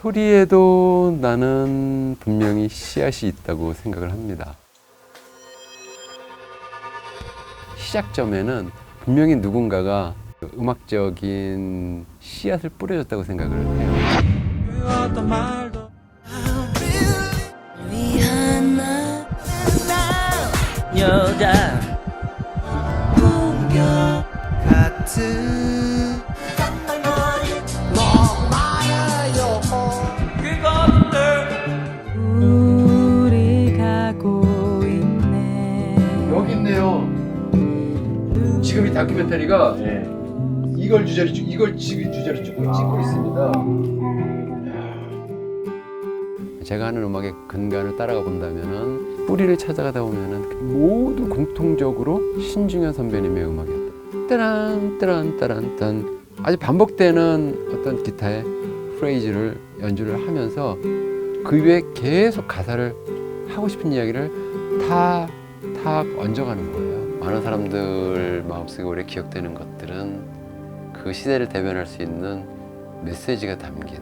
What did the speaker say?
소리에도 나는 분명히 씨앗이 있다고 생각을 합니다. 시작점에는 분명히 누군가가 음악적인 씨앗을 뿌려줬다고 생각을 해요. 위하나 여자 우리 지금 이 다큐멘터리가 이걸 주제로 찍- 이걸 지금 주제로 찍고, 찍고 있습니다. 제가 하는 음악의 근간을 따라가 본다면은 뿌리를 찾아가다 보면은 모두 공통적으로 신중현 선배님의 음악이었다. 따란 따란 따란 딴 아주 반복되는 어떤 기타의 프레이즈를 연주를 하면서 그 위에 계속 가사를 하고 싶은 이야기를 다다 얹어가는 거예요. 많은 사람들 마음속에 오래 기억되는 것들은 그 시대를 대변할 수 있는 메시지가 담긴